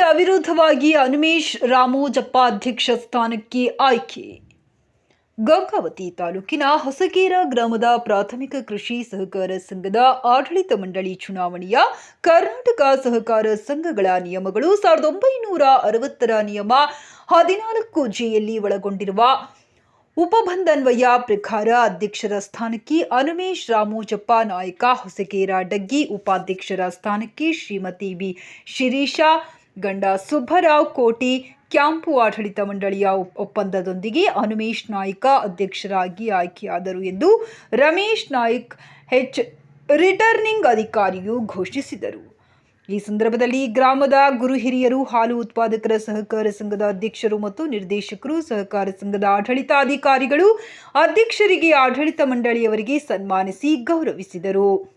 ಅವಿರೋಧವಾಗಿ ಅನುಮೇಶ್ ರಾಮೋಜಪ್ಪ ಅಧ್ಯಕ್ಷ ಸ್ಥಾನಕ್ಕೆ ಆಯ್ಕೆ. ಗಂಗಾವತಿ ತಾಲೂಕಿನ ಹೊಸಕೇರ ಗ್ರಾಮದ ಪ್ರಾಥಮಿಕ ಕೃಷಿ ಸಹಕಾರ ಸಂಘದ ಆಡಳಿತ ಮಂಡಳಿ ಚುನಾವಣೆಯ ಕರ್ನಾಟಕ ಸಹಕಾರ ಸಂಘಗಳ ನಿಯಮಗಳು ಸಾವಿರದ ಒಂಬೈನೂರ ಅರವತ್ತರ ನಿಯಮ ಹದಿನಾಲ್ಕು ಜಿಯಲ್ಲಿ ಒಳಗೊಂಡಿರುವ ಉಪಬಂಧನ್ವಯ ಪ್ರಕಾರ ಅಧ್ಯಕ್ಷರ ಸ್ಥಾನಕ್ಕೆ ಅನುಮೇಶ್ ರಾಮೋಜಪ್ಪ ನಾಯಕ ಹೊಸಕೇರ ಡಗ್ಗಿ ಉಪಾಧ್ಯಕ್ಷರ ಸ್ಥಾನಕ್ಕೆ ಶ್ರೀಮತಿ ಬಿ ಶಿರೀಷಾ ಗಂಡ ಸುಬ್ಬರಾವ್ ಕೋಟಿ ಕ್ಯಾಂಪು ಆಡಳಿತ ಮಂಡಳಿಯ ಒಪ್- ಒಪ್ಪಂದದೊಂದಿಗೆ ಅನುಮೇಶ್ ನಾಯ್ಕ ಅಧ್ಯಕ್ಷರಾಗಿ ಆಯ್ಕೆಯಾದರು ಎಂದು ರಮೇಶ್ ನಾಯ್ಕ್ ಹೆಚ್ ರಿಟರ್ನಿಂಗ್ ಅಧಿಕಾರಿಯು ಘೋಷಿಸಿದರು. ಈ ಸಂದರ್ಭದಲ್ಲಿ ಗ್ರಾಮದ ಗುರು ಹಿರಿಯರು, ಹಾಲು ಉತ್ಪಾದಕರ ಸಹಕಾರ ಸಂಘದ ಅಧ್ಯಕ್ಷರು ಮತ್ತು ನಿರ್ದೇಶಕರು, ಸಹಕಾರ ಸಂಘದ ಆಡಳಿತಾಧಿಕಾರಿಗಳು ಅಧ್ಯಕ್ಷರಿಗೆ ಆಡಳಿತ ಮಂಡಳಿಯವರಿಗೆ ಸನ್ಮಾನಿಸಿ ಗೌರವಿಸಿದರು.